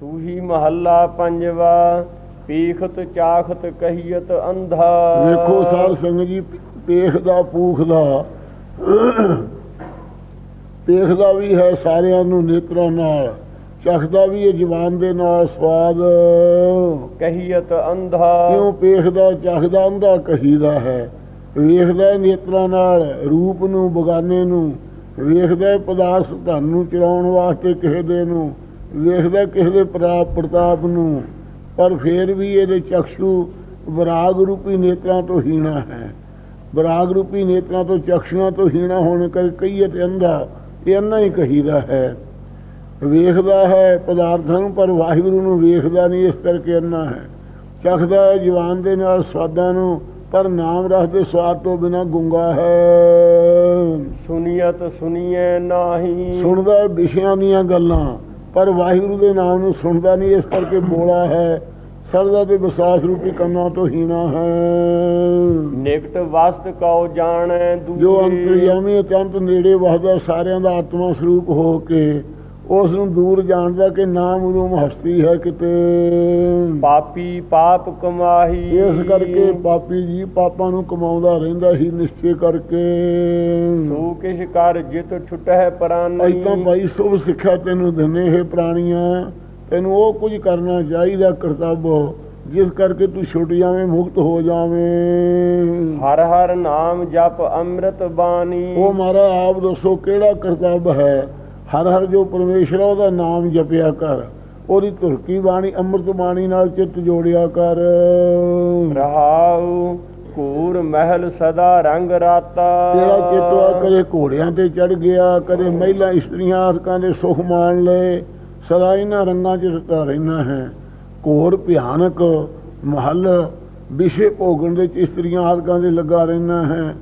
ਸੂਹੀ ਮਹੱਲਾ ਪੰਜਵਾ ਪੀਖਤ ਚਾਖਤ ਕਹੀਅਤ ਅੰਧਾ। ਵੇਖੋ ਸਾਧ ਸੰਗਤ ਜੀ ਪੇਖ ਦਾ ਪੂਖ ਦਾ। ਪੇਖ ਦਾ ਵੀ ਹੈ ਸਾਰਿਆਂ ਨੂੰ ਨੇਤਰਾਂ ਨਾਲ ਚਖਦਾ ਵੀ ਹੈ ਜ਼ਬਾਨ ਦੇ ਨਾਲ ਸਵਾਦ। ਕਹੀਅਤ ਅੰਧਾ। ਕਿਉਂ ਪੇਖ ਦਾ ਚਖਦਾ ਅੰਦਾ ਕਹੀਦਾ ਹੈ? ਵੇਖਦਾ ਨੇਤਰਾਂ ਨਾਲ ਰੂਪ ਨੂੰ ਬਗਾਨੇ ਨੂੰ। ਵੇਖਦਾ ਪਦਾਰਥ ਧਨ ਨੂੰ ਚਲਾਉਣ ਵਾਸਤੇ ਕਿਸੇ ਦੇ ਨੂੰ। ਵੇਖਦਾ ਕਿਸੇ ਦੇ ਪ੍ਰਾਪ ਪ੍ਰਤਾਪ ਨੂੰ ਪਰ ਫੇਰ ਵੀ ਇਹਦੇ ਚਕਸ਼ੂ ਵਿਰਾਗ ਰੂਪੀ ਨੇਤਰਾਂ ਤੋਂ ਹੀਣਾ ਹੈ। ਵਿਰਾਗ ਰੂਪੀ ਨੇਤਰਾਂ ਤੋਂ ਚਕਸ਼ੂਆਂ ਤੋਂ ਹੀਣਾ ਹੋਣ ਕਰ ਕਹੀਏ ਤੇ ਅੰਧਾ ਇਹ ਅੰਨਾ ਹੀ ਕਹੀਦਾ ਹੈ। ਵੇਖਦਾ ਹੈ ਪਦਾਰਥਾਂ ਨੂੰ ਪਰ ਵਾਹਿਗੁਰੂ ਨੂੰ ਵੇਖਦਾ ਨਹੀਂ ਇਸ ਕਰਕੇ ਅੰਨਾ ਹੈ। ਚਖਦਾ ਹੈ ਜਵਾਨ ਦੇ ਨਾਲ ਸਵਾਦਾਂ ਨੂੰ ਪਰ ਨਾਮ ਰਸ ਦੇ ਸਵਾਦ ਤੋਂ ਬਿਨਾ ਗੁੰਗਾ ਹੈ। ਸੁਨੀਅਤ ਸੁਨੀਏ ਨਾਹੀ। ਸੁਣਦਾ ਹੈ ਵਿਸ਼ਿਆਂ ਦੀਆਂ ਗੱਲਾਂ। ਪਰ ਵਾਹਿਗੁਰੂ ਦੇ ਨਾਮ ਨੂੰ ਸੁਣਦਾ ਨਹੀਂ ਇਸ ਕਰਕੇ ਬੋਲਾ ਹੈ ਸਰਦਾ ਤੇ ਵਿਸ਼ਵਾਸ ਰੂਪੀ ਕੰਨਾਂ ਤੋਂ ਹੀਣਾ ਹੈ। ਨਿਕਟ ਵਸਤ ਕਉ ਜਾਣੈ ਦੂਰੇ ਜੋ ਅੰਤਰਯਾਮੀ ਅਤੰਤ ਨੇੜੇ ਵਸਦਾ ਸਾਰਿਆਂ ਦਾ ਆਤਮਾ ਸਰੂਪ ਹੋ ਕੇ ਉਸ ਨੂੰ ਦੂਰ ਜਾਣਦਾ ਕਿ ਨਾਮ ਰੂਮ ਹਸਤੀ ਹੈ ਕਿਤੇ। ਪਾਪੀ ਪਾਪ ਕਮਾਹੀ। ਇਸ ਕਰਕੇ ਪਾਪੀ ਜੀ ਪਾਪਾਂ ਨੂੰ ਕਮਾਉਂਦਾ ਰਹਿੰਦਾ ਹੀ ਨਿਸ਼ਚੇ ਕਰਕੇ। ਸੋ ਕਿਛ ਕਰ ਜਿਤ ਛੁਟਹਿ ਪ੍ਰਾਨੀ। ਅੱਜ ਤਾਂ ਭਾਈ ਸੁਭ ਸਿੱਖਿਆ ਤੈਨੂੰ ਦਿੰਨੇ ਹੈ ਪ੍ਰਾਣੀਆਂ। ਤੈਨੂੰ ਉਹ ਕੁਝ ਕਰਨਾ ਚਾਹੀਦਾ ਕਰਤੱਵ ਜਿਸ ਕਰਕੇ ਤੂੰ ਛੁੱਟ ਜਾਵੇਂ ਮੁਕਤ ਹੋ ਜਾਵੇਂ। ਹਰ ਹਰ ਨਾਮ ਜਪ ਅੰਮ੍ਰਿਤ ਬਾਣੀ। ਉਹ ਮਾਰਾ ਆਪ ਦੱਸੋ ਕਿਹੜਾ ਕਰਤੱਵ ਹੈ? ਹਰ ਹਰ ਜੋ ਪਰਮੇਸ਼ਰ ਉਹਦਾ ਨਾਮ ਜਪਿਆ ਕਰ। ਉਹਦੀ ਤੁਰਕੀ ਬਾਣੀ ਅੰਮ੍ਰਿਤ ਬਾਣੀ ਨਾਲ ਚਿੱਤ ਜੋੜਿਆ ਕਰ। ਰਹਾਉ ਕੂਰ ਮਹਿਲ ਸਦਾ ਰੰਗ ਰਾਤਾ। ਤੇਰਾ ਚਿੱਤਵਾ ਕਦੇ ਘੋੜਿਆਂ ਤੇ ਚੜ ਗਿਆ ਕਦੇ ਮਹਿਲਾ ਇਸਤਰੀਆਂ ਆਦਿਕਾਂ ਦੇ ਸੁਖ ਮਾਣ ਲਏ। ਸਦਾ ਇਹਨਾਂ ਰੰਗਾਂ 'ਚ ਰਤਾ ਰਹਿਣਾ ਹੈ। ਘੋਰ ਭਿਆਨਕ ਮਹਲ ਵਿਸ਼ੇ ਭੋਗਣ ਦੇ ਇਸਤਰੀਆਂ ਆਦਿਕਾਂ ਦੇ ਲੱਗਾ ਰਹਿਣਾ ਹੈ।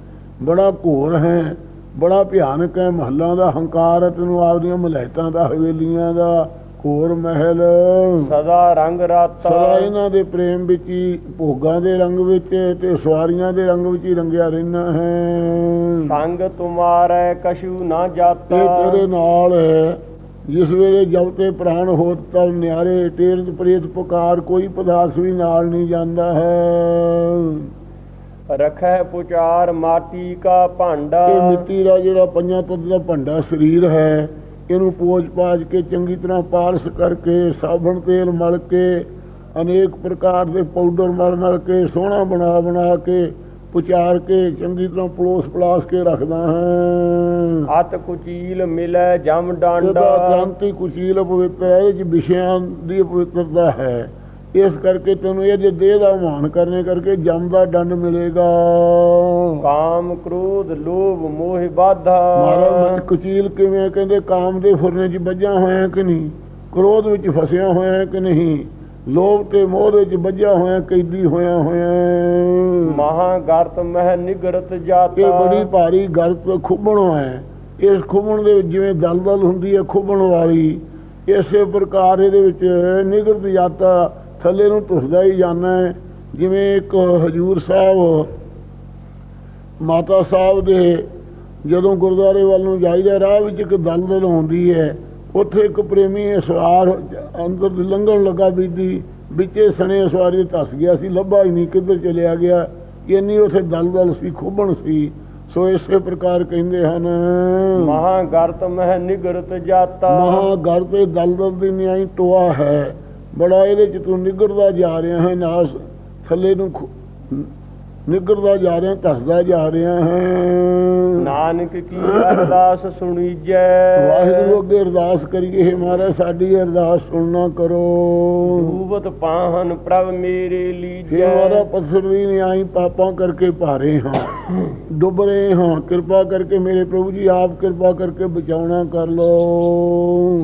ਬੜਾ ਘੋਰ ਹੈ। ਬੜਾ ਭਿਆਨਕ ਹੈ ਮਹੱਲਾਂ ਦਾ ਹੰਕਾਰ ਹੈ ਤੈਨੂੰ ਆਪਦੀਆਂ ਮਲਹਿਤਾਂ ਦਾ ਹਵੇਲੀਆਂ ਦਾ ਘੋਰ ਮਹਿਲ। ਸਦਾ ਰੰਗ ਰਾਤਾ। ਸਦਾ ਇਹਨਾਂ ਦੇ ਪ੍ਰੇਮ ਵਿੱਚ ਹੀ ਭੋਗਾਂ ਦੇ ਰੰਗ ਵਿੱਚ ਤੇ ਸਵਾਰੀਆਂ ਦੇ ਰੰਗ ਵਿੱਚ ਹੀ ਰੰਗਿਆ ਰਹਿਣਾ ਹੈ। ਸੰਗ ਤੁਮਾਰੈ ਕਛੂ ਨਾ ਜਾਤਾ। ਇਹ ਤੇਰੇ ਨਾਲ ਹੈ। ਜਿਸ ਵੇਲੇ ਜਬ ਤੇ ਪ੍ਰਾਣ ਹੋਤ ਤਬ ਨਿਆਰੇ ਤੇਰਜ ਪ੍ਰੇਤ ਪੁਕਾਰ ਕੋਈ ਪਦਾਰਥ ਵੀ ਨਾਲ ਨਹੀਂ ਜਾਂਦਾ ਹੈ। ਰਖੈ ਪੁਚਾਰ ਮਾਟੀ ਕਾ ਭਾਂਡਾ। ਇਹ ਮਿੱਟੀ ਦਾ ਜਿਹੜਾ ਪੰਜਾਂ ਤੱਤ ਦਾ ਭੰਡਾ ਸਰੀਰ ਹੈ ਇਹਨੂੰ ਪੋਜ ਪਾਜ ਕੇ ਚੰਗੀ ਤਰ੍ਹਾਂ ਪਾਲਿਸ਼ ਕਰਕੇ ਸਾਬਣ ਤੇਲ ਮਲ ਕੇ ਅਨੇਕ ਪ੍ਰਕਾਰ ਦੇ ਪਾਊਡਰ ਮਲ ਮਲ ਕੇ ਸੋਹਣਾ ਬਣਾ ਬਣਾ ਕੇ ਪੁਚਾਰ ਕੇ ਚੰਗੀ ਤਰ੍ਹਾਂ ਪਲੋਸ ਪਲਾਸ ਕੇ ਰੱਖਦਾ ਹਾਂ। ਅਤ ਕੁਚੀਲ ਮਿਲੈ ਜਮ ਡਾਂਡਾ। ਕ੍ਰਾਂਤੀ ਕੁਸ਼ੀਲ ਪਵਿੱਤਰ ਹੈ ਇਹ 'ਚ ਵਿਸ਼ਿਆਂ ਦੀ ਪਵਿੱਤਰਤਾ ਹੈ। ਇਸ ਕਰਕੇ ਤੈਨੂੰ ਇਹਦੇ ਦੇਹ ਦਾ ਮਾਨ ਕਰਨੇ ਕਰਕੇ ਜਮ ਦਾ ਦੰਡ ਮਿਲੇਗਾ। ਕਾਮ ਕ੍ਰੋਧ ਲੋਭ ਮੋਹ ਬਾਧਾ ਮਹਾਰਾਜ ਕੁਚੀਲ ਕਿਵੇਂ ਕਹਿੰਦੇ ਕਾਮ ਦੇ ਫੁਰਨੇ 'ਚ ਵੱਜਾ ਹੋਇਆ ਕਿ ਨਹੀਂ? ਕ੍ਰੋਧ ਵਿੱਚ ਫਸਿਆ ਹੋਇਆ ਕਿ ਨਹੀਂ? ਲੋਭ ਤੇ ਮੋਹ ਦੇ 'ਚ ਵੱਜਾ ਹੋਇਆ ਕੈਦੀ ਹੋਇਆ ਹੋਇਆ। ਮਹਾ ਗਰਤ ਮਹਿ ਨਿਗਰਤ ਜਾਤਾ। ਇਹ ਬੜੀ ਭਾਰੀ ਗਲਤ ਖੁੱਬਣ ਹੈ। ਇਸ ਖੁੱਬਣ ਦੇ ਵਿੱਚ ਜਿਵੇਂ ਦਲਦਲ ਹੁੰਦੀ ਹੈ ਖੁੱਬਣ ਵਾਲੀ। ਇਸੇ ਪ੍ਰਕਾਰ ਇਹਦੇ ਵਿੱਚ ਨਿਗਰਤ ਜਾਤਾ। ਥੱਲੇ ਨੂੰ ਧੁਸਦਾ ਹੀ ਜਾਣਾ ਹੈ ਜਿਵੇਂ ਇੱਕ ਹਜੂਰ ਸਾਹਿਬ ਮਾਤਾ ਸਾਹਿਬ ਦੇ ਜਦੋਂ ਗੁਰਦੁਆਰੇ ਵੱਲ ਨੂੰ ਜਾਈਦਾ ਰਾਹ ਵਿੱਚ ਇੱਕ ਦਲਦਲ ਹੁੰਦੀ ਹੈ। ਉੱਥੇ ਇੱਕ ਪ੍ਰੇਮੀ ਸਵਾਰ ਅੰਦਰ ਲੰਘਣ ਲੱਗਾ ਬੀਦੀ ਵਿੱਚੇ ਸਣੇ ਸਵਾਰੀ ਧਸ ਗਿਆ ਸੀ ਲੱਭਾ ਹੀ ਨਹੀਂ ਕਿੱਧਰ ਚਲਿਆ ਗਿਆ? ਇੰਨੀ ਉੱਥੇ ਦਲਦਲ ਸੀ ਖੁੱਬਣ ਸੀ। ਸੋ ਇਸੇ ਪ੍ਰਕਾਰ ਕਹਿੰਦੇ ਹਨ ਮਹਾ ਗਰਤ ਮਹਿ ਨਿਗਰਤ ਜਾਤਾ। ਮਹਾ ਦਲਦਲ ਦੀ ਨਿਆਈ ਟੋਆ ਹੈ। ਬੜਾ ਇਹਦੇ ਚ ਤੂੰ ਨਿਗਰਦਾ ਜਾ ਰਿਹਾ ਹੈ ਨਾਸ ਥੱਲੇ ਨੂੰ ਨਿਗਰਦਾ ਜਾ ਰਿਹਾ ਧਸਦਾ ਜਾ ਰਿਹਾ ਹੈ। ਨਾਨਕ ਕੀ ਅਰਦਾਸ ਸੁਣੀਜੈ? ਵਾਹਿਗੁਰੂ ਅੱਗੇ ਅਰਦਾਸ ਕਰੀਏ ਹੈ ਮਹਾਰਾਜ ਸਾਡੀ ਅਰਦਾਸ ਸੁਣਨਾ ਕਰੋ। ਰੂਪਤ ਪਾਹਨ ਪ੍ਰਭ ਮੇਰੇ ਲੀਜੈ। ਮਾਰਾ ਪਥਰ ਵੀ ਨਿਆਈ ਪਾਪਾਂ ਕਰਕੇ ਭਾਰੇ ਹਾਂ। ਡੁੱਬ ਰਹੇ ਹਾਂ ਕਿਰਪਾ ਕਰਕੇ ਮੇਰੇ ਪ੍ਰਭੂ ਜੀ ਆਪ ਕਿਰਪਾ ਕਰਕੇ ਬਚਾਉਣਾ ਕਰ ਲੋ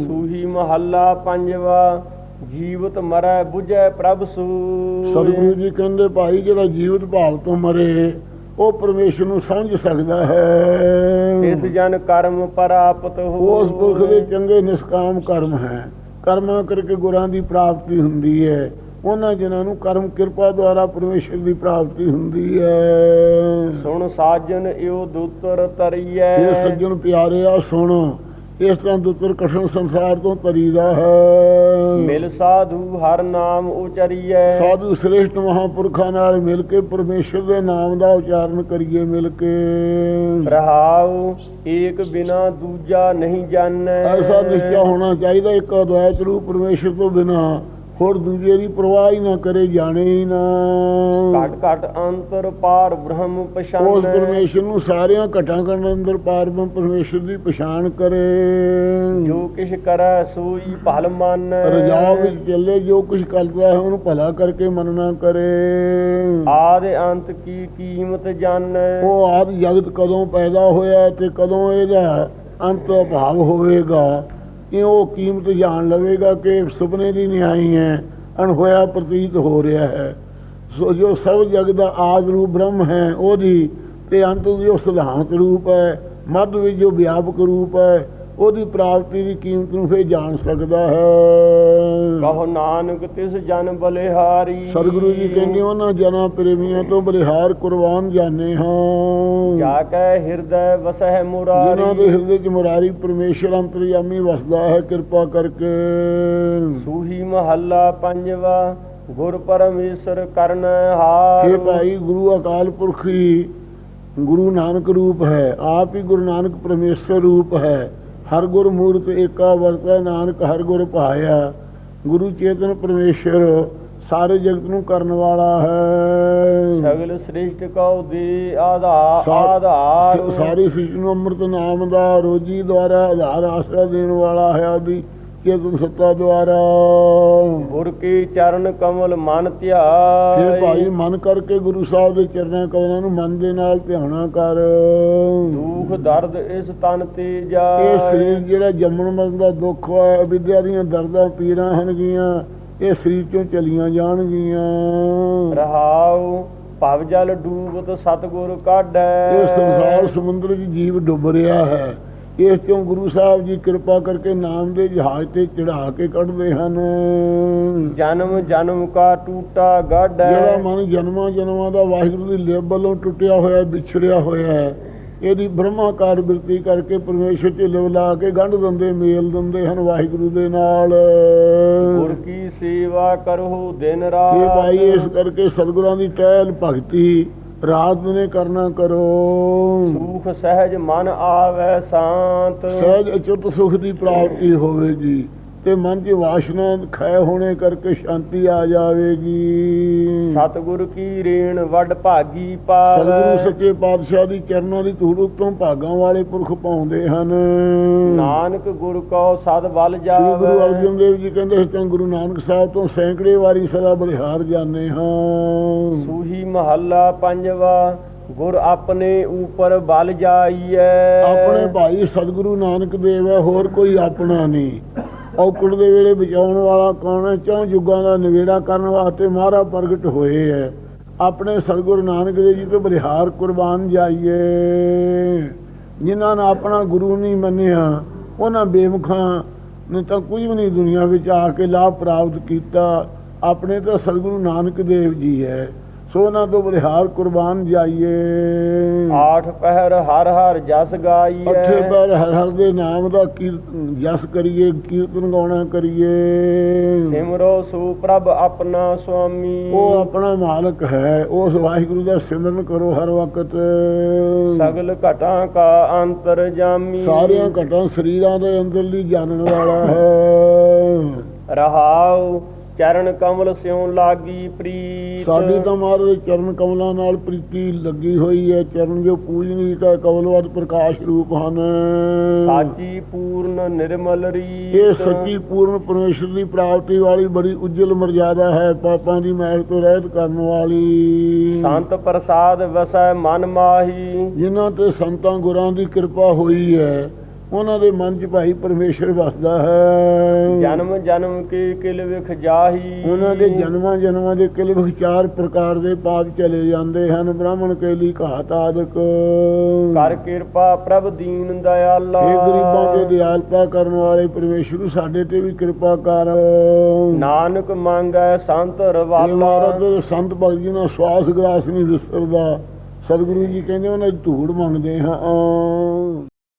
ਸੂਹੀ ਮਹੱਲਾ ਪੰਜਵਾ। ਜੀਵਤ ਮਰੈ 부ਜੈ ਪ੍ਰਭ ਸੂ। ਸਤਿਗੁਰੂ ਜੀ ਕਹਿੰਦੇ ਭਾਈ ਜਿਹੜਾ ਜੀਵਤ ਭਾਵ ਤੋਂ ਮਰੇ ਉਹ ਪਰਮੇਸ਼ਰ ਨੂੰ ਸਮਝ ਸਕਦਾ ਹੈ। ਇਸ ਜਨ ਕਰਮ ਪ੍ਰਾਪਤ ਹੋ। ਉਸ ਪੁਰਖ ਦੇ ਚੰਗੇ ਨਿਸ਼ਕਾਮ ਕਰਮ ਹੈ। ਕਰਮਾਂ ਕਰਕੇ ਗੁਰਾਂ ਦੀ ਪ੍ਰਾਪਤੀ ਹੁੰਦੀ ਹੈ। ਉਹਨਾਂ ਜਿਨ੍ਹਾਂ ਨੂੰ ਕਰਮ ਕਿਰਪਾ ਦੁਆਰਾ ਪਰਮੇਸ਼ਰ ਦੀ ਪ੍ਰਾਪਤੀ ਹੁੰਦੀ ਹੈ। ਸੁਣ ਸਾਜਨ ਇਉ ਦੂਤਰ ਤਰੀਐ ਇਹ ਸੱਜਣ ਪਿਆਰਿਆ ਸੁਣ। ਇਸ ਤਰ੍ਹਾਂ ਦੁੱਤਰ ਕਠਨ ਸੰਸਾਰ ਤੋਂ ਤਰੀਦਾ ਹੈ। ਮਿਲ ਸਾਧੂ ਹਰ ਨਾਮ ਉਚਰੀਐ। ਸਾਧੂ ਸ੍ਰੇਸ਼ਟ ਮਹਾਪੁਰਖਾਂ ਨਾਲ ਮਿਲ ਕੇ ਪਰਮੇਸ਼ਰ ਦੇ ਨਾਮ ਦਾ ਉਚਾਰਨ ਕਰੀਏ ਮਿਲ ਕੇ। ਰਹਾਉ ਏਕ ਬਿਨਾ ਦੂਜਾ ਨਹੀਂ ਜਾਣੈ। ਐਸਾ ਨਿਸ਼ਚਾ ਹੋਣਾ ਚਾਹੀਦਾ ਇੱਕ ਅਦਵੈਤ ਰੂਪ ਪਰਮੇਸ਼ਰ ਤੋਂ ਬਿਨਾ। ਹੋਰ ਦੂਜੇ ਦੀ ਪਰਵਾਹ ਹੀ ਨਾ ਕਰੇ ਜਾਣੇ ਹੀ ਨਾ। ਘਟ ਘਟ ਅੰਤਰ ਪਾਰ ਬ੍ਰਹਮ ਉਸ ਪਛਾਨੈ ਪਰਮੇਸ਼ਰ ਨੂੰ ਸਾਰਿਆਂ ਘਟਾਂ ਘਟਾਂ ਅੰਦਰ ਪਾਰਬ੍ਰਹਮ ਪਰਮੇਸ਼ਰ ਦੀ ਪਛਾਣ ਕਰੇ। ਜੋ ਕਿਛ ਕਰੈ ਸੋਈ ਭਲ ਮਾਨੈ। ਰਜਾ ਵਿੱਚ ਚੱਲੇ ਜੋ ਕੁਝ ਕਰਦਾ ਹੈ ਉਹਨੂੰ ਭਲਾ ਕਰਕੇ ਮੰਨਣਾ ਕਰੇ। ਆਦ ਅੰਤ ਕੀ ਕੀਮਤ ਜਾਣੈ? ਉਹ ਆਦ ਜਗਤ ਕਦੋਂ ਪੈਦਾ ਹੋਇਆ ਤੇ ਕਦੋਂ ਇਹਦਾ ਅੰਤ ਅਭਾਵ ਹੋਵੇਗਾ? ਕਿ ਉਹ ਕੀਮਤ ਜਾਣ ਲਵੇਗਾ ਕਿ ਸੁਪਨੇ ਦੀ ਨਿਆਈ ਹੈ ਅਣਹੋਇਆ ਪ੍ਰਤੀਤ ਹੋ ਰਿਹਾ ਹੈ। ਸੋ ਜੋ ਸਭ ਜਗ ਦਾ ਆਦ ਰੂਪ ਬ੍ਰਹਮ ਹੈ, ਉਹਦੀ ਤੇ ਅੰਤ ਜੋ ਸਿਧਾਂਤ ਰੂਪ ਹੈ, ਮੱਧ ਵਿੱਚ ਜੋ ਵਿਆਪਕ ਰੂਪ ਹੈ ਉਹਦੀ ਪ੍ਰਾਪਤੀ ਦੀ ਕੀਮਤ ਨੂੰ ਫੇਰ ਜਾਣ ਸਕਦਾ ਹੈ। ਕਹੋ ਨਾਨਕ ਤਿਸ ਜਨ ਬਲਿਹਾਰੀ। ਸਤਿਗੁਰੂ ਜੀ ਕਹਿੰਦੇ ਉਹਨਾਂ ਜਨਾਂ ਪ੍ਰੇਮੀਆਂ ਤੋਂ ਬਲਿਹਾਰ ਕੁਰਬਾਨ ਜਾਣੇ ਹਾਂ। ਜਾ ਕੈ ਹਿਰਦੈ ਵਸਹਿ ਜਿਨ੍ਹਾਂ ਦੇ ਮੁਰਾਰੀ ਹਿਰਦੇ ਚ ਮੁਰਾਰੀ ਪਰਮੇਸ਼ਰ ਅੰਤਰਯਾਮੀ ਵਸਦਾ ਹੈ ਕਿਰਪਾ ਕਰਕੇ। ਸੂਹੀ ਮਹੱਲਾ ਪੰਜਵਾ ਗੁਰ ਪਰਮੇਸ਼ਰ ਕਰਨ ਹਾਰ। ਇਹ ਭਾਈ ਗੁਰੂ ਅਕਾਲ ਪੁਰਖ ਹੀ ਗੁਰੂ ਨਾਨਕ ਰੂਪ ਹੈ ਆਪ ਹੀ ਗੁਰੂ ਨਾਨਕ ਪਰਮੇਸ਼ਰ ਰੂਪ ਹੈ। ਹਰ ਗੁਰ ਮੂਰਤ ਏਕਾ ਵਰਤੈ ਨਾਨਕ ਹਰ ਗੁਰ ਪਾਇਆ ਗੁਰੂ ਚੇਤਨ ਪਰਮੇਸ਼ਰ ਸਾਰੇ ਜਗਤ ਨੂੰ ਕਰਨ ਵਾਲਾ ਹੈ। ਸਗਲ ਸ੍ਰਿਸ਼ਟ ਕਉ ਦੇ ਆਧਾਰ ਆਧਾਰ। ਸਾਰੀ ਸ੍ਰਿਸ਼ਟੀ ਨੂੰ ਅੰਮ੍ਰਿਤ ਨਾਮ ਦਾ ਰੋਜੀ ਦੁਆਰਾ ਆਧਾਰ ਆਸਰਾ ਦੇਣ ਵਾਲਾ ਹੈ ਉਹਦੀ ਚੇਤਨ ਸੱਤਾ ਦੁਆਰਾ। ਗੁਰ ਕੀ ਚਰਨ ਕਮਲ ਮਨ ਇਹ ਭਾਈ ਮਨ ਕਰਕੇ ਗੁਰੂ ਸਾਹਿਬ ਦੇ ਚਰਨਾਂ ਕਮਲਾਂ ਨੂੰ ਮਨ ਦੇ ਨਾਲ ਧਿਆਣਾ ਕਰ। ਦੁਖ ਦਰਦ ਇਸ ਤਨ ਤੇ ਇਹ ਜਾਏ ਸਰੀਰ ਜਿਹੜਾ ਜੰਮਣ ਮਰਨ ਦਾ ਦੁੱਖ ਹੈ ਅਵਿਦਿਆ ਦੀਆਂ ਦਰਦਾਂ ਪੀਰਾਂ ਹਨਗੀਆਂ ਇਹ ਸਰੀਰ ਚੋਂ ਚਲੀਆਂ ਜਾਣਗੀਆਂ। ਰਹਾਉ ਭਵ ਜਲ ਡੂਬਤ ਸਤਗੁਰ ਕਾਢੈ। ਇਹ ਸੰਸਾਰ ਸਮੁੰਦਰ 'ਚ ਜੀਵ ਡੁੱਬ ਰਿਹਾ ਹੈ। ਇਸ ਤੋਂ ਗੁਰੂ ਸਾਹਿਬ ਜੀ ਕਿਰਪਾ ਕਰਕੇ ਨਾਮ ਦੇ ਜਹਾਜ਼ ਤੇ ਚੜਾ ਕੇ ਕੱਢਦੇ ਹਨ। ਜਨਮ ਜਨਮ ਕਾ ਟੂਟਾ ਗਾਢੈ। ਜਿਹੜਾ ਮਨ ਜਨਮਾਂ ਜਨਮਾਂ ਦਾ ਵਾਹਿਗੁਰੂ ਦੀ ਲਿਵ ਵੱਲੋਂ ਟੁੱਟਿਆ ਹੋਇਆ ਵਿਛੜਿਆ ਹੋਇਆ ਹੈ ਇਹਦੀ ਬ੍ਰਹਮਾਕਾਰ ਬਿਰਤੀ ਕਰਕੇ ਪਰਮੇਸ਼ਰ ਤੇ ਲਿਵ ਲਾ ਕੇ ਗੰਢ ਦਿੰਦੇ ਮੇਲ ਦਿੰਦੇ ਹਨ ਵਾਹਿਗੁਰੂ ਦੇ ਨਾਲ। ਗੁਰ ਕੀ ਸੇਵਾ ਕਰੋ ਦਿਨ ਰਾਤ। ਇਹ ਭਾਈ ਇਸ ਕਰਕੇ ਸਤਿਗੁਰਾਂ ਦੀ ਟਹਿਲ ਭਗਤੀ ਰਾਤ ਨੇ ਕਰਨਾ ਕਰੋ। ਸੁਖ ਸਹਿਜ ਮਨ ਆਵੈ ਸ਼ਾਂਤ। ਸਹਿਜ ਅਚੁੱਤ ਸੁਖ ਦੀ ਪ੍ਰਾਪਤੀ ਹੋਵੇਗੀ ਤੇ ਮਨ 'ਚ ਵਾਸ਼ਨਾ ਖੈ ਹੋਣੇ ਕਰਕੇ ਸ਼ਾਂਤੀ ਆ ਜਾਵੇਗੀ। ਸਤਗੁਰ ਕੀ ਰੇਣ ਵੱਡ ਭਾਗੀ ਸਤਿਗੁਰੂ ਪਾਵੈ ਸੱਚੇ ਪਾਤਸ਼ਾਹ ਦੀ ਚਰਨਾਂ ਦੀ ਧੂੜ ਉੱਤੋਂ ਭਾਗਾਂ ਵਾਲੇ ਪੁਰਖ ਪਾਉਂਦੇ ਹਨ। ਨਾਨਕ ਗੁਰ ਕਉ ਸਦ ਬਲ ਸ੍ਰੀ ਗੁਰੂ ਜਾਵੈ। ਅਰਜਨ ਦੇਵ ਜੀ ਕਹਿੰਦੇ ਤਾਂ ਗੁਰੂ ਨਾਨਕ ਸਾਹਿਬ ਤੋਂ ਸੈਂਕੜੇ ਵਾਰੀ ਸਦਾ ਬਲਿਹਾਰ ਜਾਂਦੇ ਹਾਂ। ਮਹੱਲਾ ਪੰਜਵਾ, ਗੁਰ ਆਪਣੇ ਉਪਰ ਬਲ ਜਾਈਐ। ਆਪਣੇ ਭਾਈ ਸਤਿਗੁਰੂ ਨਾਨਕ ਦੇਵ ਹੈ, ਹੋਰ ਕੋਈ ਆਪਣਾ ਨਹੀਂ। ਔਕੜ ਦੇ ਵੇਲੇ ਬਚਾਉਣ ਵਾਲਾ ਕੌਣ ਹੈ? ਚੌਂ ਯੁੱਗਾਂ ਦਾ ਨਿਵੇੜਾ ਕਰਨ ਵਾਸਤੇ ਮਹਾਰਾ ਪ੍ਰਗਟ ਹੋਏ ਹੈ। ਆਪਣੇ ਸਤਿਗੁਰੂ ਨਾਨਕ ਦੇਵ ਜੀ ਤੋਂ ਬਲਿਹਾਰ ਕੁਰਬਾਨ ਜਾਈਏ। ਜਿਨ੍ਹਾਂ ਨੇ ਆਪਣਾ ਗੁਰੂ ਨਹੀਂ ਮੰਨਿਆ, ਉਹਨਾਂ ਬੇਮੁਖਾਂ ਨੇ ਤਾਂ ਕੁਝ ਵੀ ਨਹੀਂ ਦੁਨੀਆ ਵਿੱਚ ਆ ਕੇ ਲਾਭ ਪ੍ਰਾਪਤ ਕੀਤਾ। ਆਪਣੇ ਤਾਂ ਸਤਿਗੁਰੂ ਨਾਨਕ ਦੇਵ ਜੀ ਹੈ। ਸੋ ਉਹਨਾਂ ਤੋਂ ਬਲਿਹਾਰ ਕੁਰਬਾਨ ਜਾਈਏ। ਆਠ ਪਹਿਰ ਹਰ ਹਰ ਜਸ ਅੱਠੇ ਗਾਈਐ ਪੈਰ ਹਰ ਹਰ ਦੇ ਨਾਮ ਦਾ ਕੀਰਤਨ ਜਸ ਕਰੀਏ ਕੀਰਤਨ ਗਾਉਣਾ ਕਰੀਏ। ਸਿਮਰੋ ਸੋ ਪ੍ਰਭ ਆਪਣਾ ਸੁਆਮੀ। ਉਹ ਆਪਣਾ ਮਾਲਕ ਹੈ ਉਸ ਵਾਹਿਗੁਰੂ ਦਾ ਸਿਮਰਨ ਕਰੋ ਹਰ ਵਕਤ। ਸਗਲ ਘਟਾਂ ਕਾ ਅੰਤਰ ਜਾਮੀ। ਸਾਰੀਆਂ ਘਟਾਂ ਸਰੀਰਾਂ ਦੇ ਅੰਦਰਲੀ ਜਾਣਨ ਵਾਲਾ ਹੈ। ਰਹਾਉ ਚਰਨ ਕਮਲ ਸਿਉ ਲਾਗੀ ਪ੍ਰੀਤ। ਸਾਡੀ ਤਾਂ ਮਹਾਰਾਜ ਚਰਨ ਕਮਲਾਂ ਨਾਲ ਪ੍ਰੀਤੀ ਲੱਗੀ ਹੋਈ ਹੈ। ਚਰਨ ਜੋ ਪੂਜਨੀ ਕਾ ਕਮਲਵਤ ਪ੍ਰਕਾਸ਼ ਰੂਪ ਹਨ। ਸਾਚੀ ਪੂਰਨ ਨਿਰਮਲ ਰੀਤ। ਇਹ ਸੱਚੀ ਪੂਰਨ ਪਰਮੇਸ਼ਰ ਦੀ ਪ੍ਰਾਪਤੀ ਵਾਲੀ ਬੜੀ ਉਜਲ ਮਰਜ਼ਾਦਾ ਹੈ। ਪਾਪਾਂ ਦੀ ਮੈਲ ਤੋਂ ਰਹਿਤ ਕਰਨ ਵਾਲੀ। ਸੰਤ ਪ੍ਰਸਾਦ ਵਸੈ ਮਨ ਮਾਹੀ। ਜਿਨ੍ਹਾਂ ਤੇ ਸੰਤਾਂ ਗੁਰਾਂ ਦੀ ਕਿਰਪਾ ਹੋਈ ਹੈ। ਉਹਨਾਂ ਦੇ ਮਨ 'ਚ ਭਾਈ ਪਰਮੇਸ਼ਰ ਵਸਦਾ ਹੈ। ਜਨਮ ਜਨਮ ਕੇ ਕਿਲ ਵਿਖ ਜਾਹੀ। ਉਹਨਾਂ ਦੇ ਜਨਮਾਂ ਜਨਮਾਂ ਦੇ ਕਿਲ ਵਿਚਾਰ ਪ੍ਰਕਾਰ ਦੇ ਪਾਪ ਚਲੇ ਜਾਂਦੇ ਹਨ। ਬ੍ਰਾਹਮਣ ਕੇ ਲਈ ਘਾਤ ਆਦਿਕ। ਕਰ ਕਿਰਪਾ ਪ੍ਰਭ ਦੀਨ ਦਇਆਲਾ। ਇਹ ਗਰੀਬਾਂ ਤੇ ਦਿਆਲਤਾ ਕਰਨ ਵਾਲੇ ਪਰਮੇਸ਼ਰ ਸਾਡੇ ਤੇ ਵੀ ਕਿਰਪਾ ਕਰ। ਨਾਨਕ ਮੰਗੈ ਸੰਤ ਰਵਾਲਾ। ਦੇ ਸੰਤ ਭਗਤ ਜੀ ਨਾਲ ਸਵਾਸ ਗਲਾਸ ਨਹੀਂ ਵਿਸਰਦਾ ਸਤਿਗੁਰੂ ਜੀ ਕਹਿੰਦੇ ਉਹਨਾਂ ਦੀ ਧੂੜ ਮੰਗਦੇ ਹਾਂ।